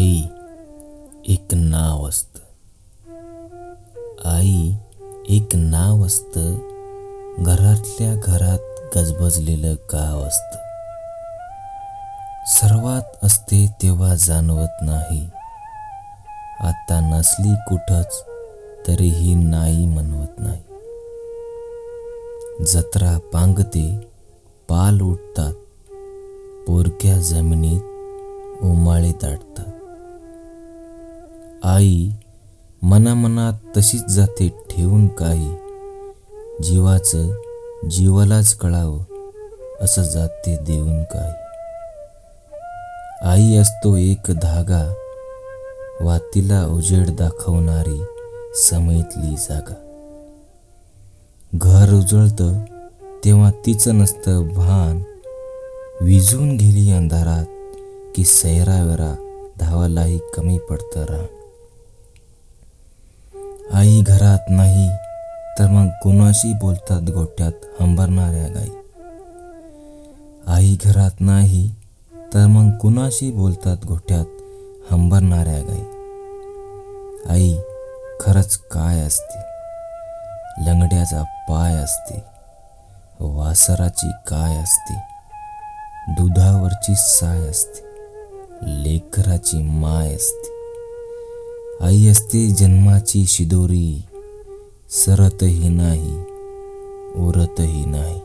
आई एक नाव असतं. आई एक नाव असतं. घरातल्या घरात गजबजलेलं गाव असतं. सर्वात असते तेव्हा जाणवत नाही. आता नसली कुठंच तरीही नाही म्हणवत नाही. जत्रा पांगते पाल उठतात पोरक्या जमिनीत उमाळे दाटतात. आई मनामनात तशीच जाते ठेवून काही. जीवाचं जीवालाच कळावं असं जाते देऊन काही. आई असतो एक धागा वातीला उजेड दाखवणारी समईतली जागा. घर उजळतं तेव्हा तिचं नसतं भान. विजून गेली अंधारात की सैरावेरा धावालाही कमी पडतं रान. आई घरात नाही तर मग कुणाशी बोलतात गोठ्यात हंबरणाऱ्या गाई? आई घरात नाही तर मग कुणाशी बोलतात गोठ्यात हंबरणाऱ्या गाई? आई खरंच काय असते? लंगड्याचा पाय असते वासराची काय असते दुधावरची साय असते लेकराची माय असते. आई असते जन्माची शिदोरी सरतही नाही उरतही नाही.